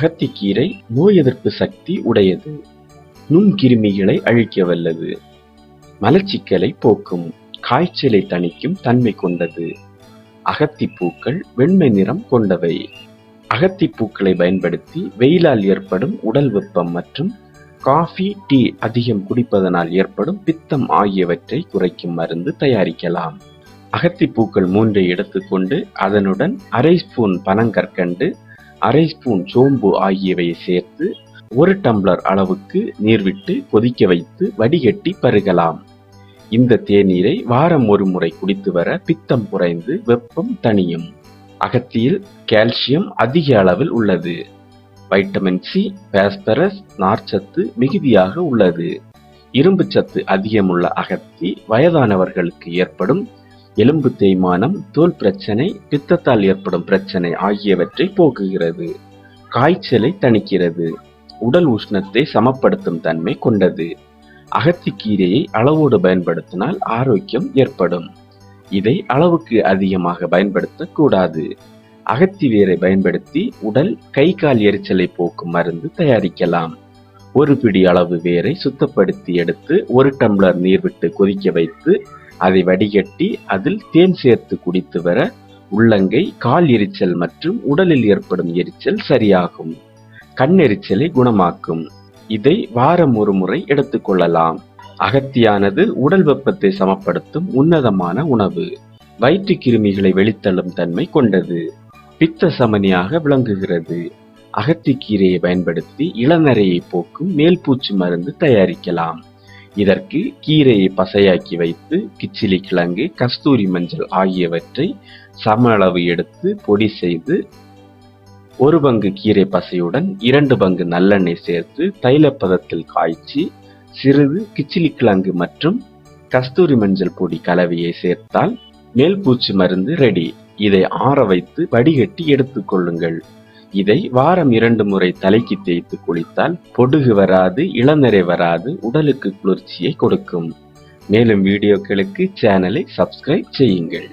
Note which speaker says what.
Speaker 1: அகத்திக்கீரை நோய் எதிர்ப்பு சக்தி உடையது. நுண்கிருமிகளை அழிக்க வல்லது. மலச்சிக்கலை போக்கும். காய்ச்சலை தணிக்கும் தன்மை கொண்டது. அகத்திப்பூக்கள் வெண்மை நிறம் கொண்டவை. அகத்திப்பூக்களை பயன்படுத்தி வெயிலால் ஏற்படும் உடல் வெப்பம் மற்றும் காஃபி டீ அதிகம் குடிப்பதனால் ஏற்படும் பித்தம் ஆகியவற்றை குறைக்கும் மருந்து தயாரிக்கலாம். அகத்திப்பூக்கள் மூன்றை எடுத்துக்கொண்டு அதனுடன் அரை ஸ்பூன் பனங்கற்கண்டு அரை ஸ்பூன் சோம்பு ஆகியவையை சேர்த்து ஒரு டம்ளர் அளவுக்கு நீர் விட்டு கொதிக்க வைத்து வடிகட்டி பருகலாம். இந்த தேநீரை வாரம் ஒரு முறை குடித்து வர பித்தம் குறைந்து வெப்பம் தணியும். அகத்தியில் கால்சியம் அதிக அளவில் உள்ளது. வைட்டமின் சி பாஸ்பரஸ் நார்ச்சத்து மிகுதியாக உள்ளது. இரும்பு சத்து அதிகமுள்ள அகத்தி வயதானவர்களுக்கு ஏற்படும் எலும்பு தேய்மானம் தோல் பிரச்சனை பித்தத்தால் ஏற்படும் பிரச்சனை ஆகியவற்றை போக்குகிறது. காய்ச்சலை தணிக்கிறது. உடல் உஷ்ணத்தை சமப்படுத்தும் தன்மை கொண்டது. அகத்திக்கீரையை அளவோடு பயன்படுத்தினால் ஆரோக்கியம் ஏற்படும். இதை அளவுக்கு அதிகமாக பயன்படுத்தக்கூடாது. அகத்தி வேரை பயன்படுத்தி உடல் கை கால் எரிச்சலை போக்கும் மருந்து தயாரிக்கலாம். ஒரு பிடி அளவு வேரை சுத்தப்படுத்தி எடுத்து ஒரு டம்ளர் நீர் விட்டு கொதிக்க வைத்து அதை வடிகட்டி அதில் தேன் சேர்த்து குடித்து வர உள்ளங்கை கால் எரிச்சல் மற்றும் உடலில் ஏற்படும் எரிச்சல் சரியாகும். கண் எரிச்சலை குணமாக்கும். இதை வாரம் ஒரு முறை எடுத்துக்கொள்ளலாம் அகத்தியானது உடல் வெப்பத்தை சமப்படுத்தும் உன்னதமான உணவு. வயிற்று கிருமிகளை வெளித்தள்ளும் தன்மை கொண்டது. பித்த சமனியாக விளங்குகிறது. அகத்திக்கீரையை பயன்படுத்தி இளநரையை போக்கும் மேல்பூச்சு மருந்து தயாரிக்கலாம். இதற்கு கீரையை பசையாக்கி வைத்து கிச்சிலி கிழங்கு கஸ்தூரி மஞ்சள் ஆகியவற்றை சம அளவு எடுத்து பொடி செய்து ஒரு பங்கு கீரை பசையுடன் இரண்டு பங்கு நல்லெண்ணெய் சேர்த்து தைலப்பதத்தில் காய்ச்சி சிறிது கிச்சிலி கிழங்கு மற்றும் கஸ்தூரி மஞ்சள் பொடி கலவையை சேர்த்தால் மேல்பூச்சி மருந்து ரெடி. இதை ஆற வைத்து வடிகட்டி எடுத்துக்கொள்ளுங்கள் இதை வாரம் இரண்டு முறை தலைக்கு தேய்த்து குளித்தால் பொடுகு வராது இளநரை வராது உடலுக்கு குளிர்ச்சியை கொடுக்கும். மேலும் வீடியோக்களுக்கு சேனலை சப்ஸ்கிரைப் செய்யுங்கள்.